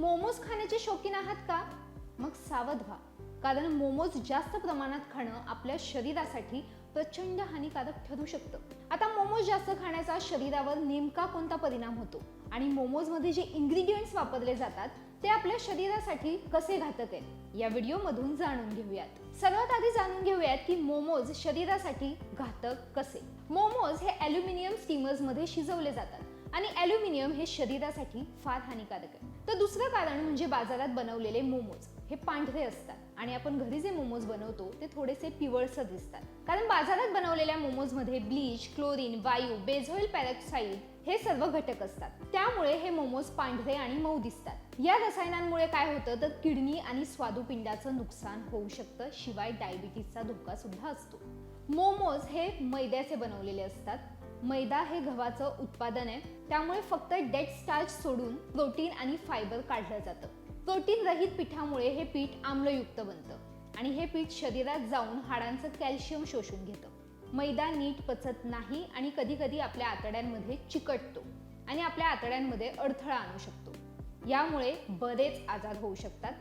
मोमोज खाण्याचे शौकीन आहात का? मग सावध व्हा. कारण मोमोज जास्त प्रमाणात खाणं आपल्या शरीरासाठी प्रचंड हानिकारक ठरू शकतं. आता मोमोज जास्त खाण्याचा शरीरावर नेमका कोणता परिणाम होतो? आणि मोमोजमध्ये जे इन्ग्रेडियंट्स वापरले जातात ते आपल्या शरीरासाठी कसे घातक आहेत? या व्हिडिओमधून जाणून घेऊयात. सर्वात आधी जाणून घेऊयात की मोमोज शरीरासाठी घातक कसे? मोमोज हे ॲल्युमिनियम स्टीमर्समध्ये शिजवले जातात. आणि ॲल्युमिनियम हे शरीरासाठी फार हानिकारक आहे. तर दुसरं कारण म्हणजे बाजारात बनवलेले मोमोज हे पांढरे असतात आणि आपण घरी जे मोमोज बनवतो ते थोडेसे पिवळसर दिसतात. कारण बाजारात बनवलेल्या मोमोजमध्ये ब्लीच क्लोरीन वायू बेझोईल पॅरॉक्साईड हे सर्व घटक असतात. त्यामुळे हे मोमोज पांढरे आणि मऊ दिसतात. या रसायनांमुळे काय होतं तर किडनी आणि स्वादुपिंडाचं नुकसान होऊ शकतं शिवाय डायबिटीसचा धोका सुद्धा असतो. मोमोज हे मैद्याचे बनवलेले असतात मैदा हे गव्हाचं उत्पादन आहे. त्यामुळे फक्त डेड स्टार्च सोडून प्रोटीन आणि फायबर काढलं जातं. प्रोटीन रहित पिठामुळे हे पीठ आम्लयुक्त बनतं आणि हे पीठ शरीरात जाऊन हाडांचं कॅल्शियम शोषून घेतं. मैदा नीट पचत नाही आणि कधी कधी आपल्या आतड्यांमध्ये चिकटतो आणि आपल्या आतड्यांमध्ये अडथळा आणू शकतो. यामुळे बरेच आजार होऊ शकतात.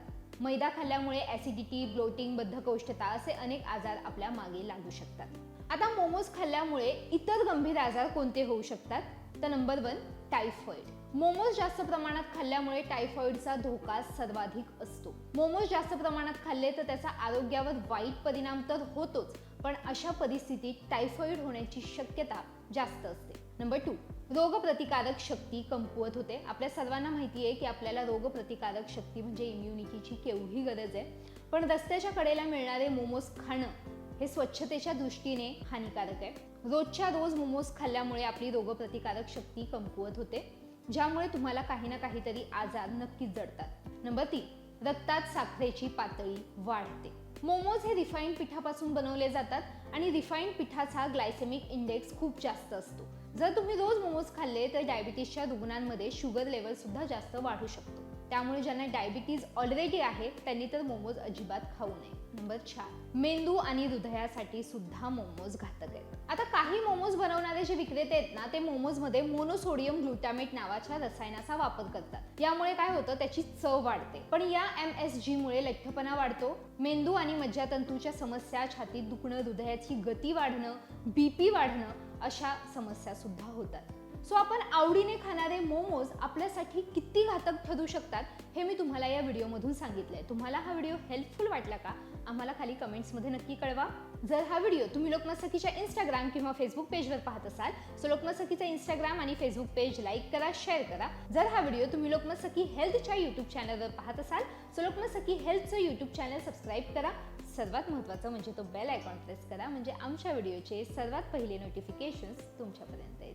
मैदा खाल्ल्यामुळे ॲसिडिटी ब्लोटिंग बद्धकोष्ठता असे अनेक आजार आपल्या मागे लागू शकतात. आता मोमोज खाल्ल्यामुळे इतर गंभीर आजार कोणते होऊ शकतात? तर नंबर वन टायफॉइड मोमोज जास्त प्रमाणात खाल्ल्यामुळे टायफॉइडचा धोका सर्वाधिक असतो. मोमोज जास्त प्रमाणात खाल्ले तर त्याचा आरोग्यावर वाईट परिणाम तर होतोच पण अशा परिस्थितीत टायफॉईड होण्याची शक्यता जास्त असते. नंबर टू रोगप्रतिकारक शक्ती कमकुवत होते. आपल्या सर्वांना माहिती आहे की आपल्याला रोगप्रतिकारक शक्ती म्हणजे इम्युनिटीची केवढी गरज आहे. पण रस्त्याच्या कडेला मिळणारे मोमोज खाणं हे स्वच्छतेच्या दृष्टीने हानिकारक आहे. रोजच्या रोज मोमोज खाल्ल्यामुळे आपली रोगप्रतिकारक शक्ती कमकुवत होते ज्यामुळे तुम्हाला काही ना काहीतरी आजार नक्कीच जडतात. नंबर तीन रक्तात साखरेची पातळी वाढते. मोमोज हे रिफाईंड पिठापासून बनवले जातात आणि रिफाईंड पिठाचा ग्लायसेमिक इंडेक्स खूप जास्त असतो. जर तुम्ही रोज मोमोज खाल्ले तर डायबिटीसच्या रुग्णांमध्ये शुगर लेवल सुद्धा जास्त वाढू शकतो. त्यामुळे ज्यांना डायबिटीज ऑलरेडी आहे त्यांनी तर मोमोज अजिबात खाऊ नये. नंबर चार मेंदू आणि हृदयासाठी सुद्धा मोमोज घातक आहेत. आता काही मोमोज बनवणारे जे विक्रेते आहेत ना ते मोमोजमध्ये मोनोसोडियम ग्लुटामेट नावाच्या रसायनाचा वापर करतात. यामुळे काय होतं त्याची चव वाढते. पण या एम एस जी मुळे लठ्ठपणा वाढतो. मेंदू आणि मज्जातंतूच्या समस्या छातीत दुखणं हृदयाची गती वाढणं बीपी वाढणं अशा समस्या सुद्धा होतात. सो आपण आवडीने खाणारे मोमोज आपल्यासाठी किती घातक ठरू शकतात हे मी तुम्हाला या व्हिडिओमधून सांगितलं आहे तुम्हाला हा व्हिडिओ हेल्पफुल वाटला का आम्हाला खाली कमेंट्समध्ये नक्की कळवा. जर हा व्हिडिओ तुम्ही लोकमत सखीच्या इंस्टाग्राम किंवा फेसबुक पेजवर पाहत असाल सो लोकमत इंस्टाग्राम आणि फेसबुक पेज लाईक करा शेअर करा. जर हा व्हिडिओ तुम्ही लोकमत सखी हेल्थच्या यूट्यूब चॅनलवर पाहत असाल सो लोकमत सखी हेल्थचं यूट्यूब चॅनल सबस्क्राईब करा. सर्वात महत्त्वाचं म्हणजे तो बेल आयकॉन प्रेस करा म्हणजे आमच्या व्हिडिओचे सर्वात पहिले नोटिफिकेशन्स तुमच्यापर्यंत येतील.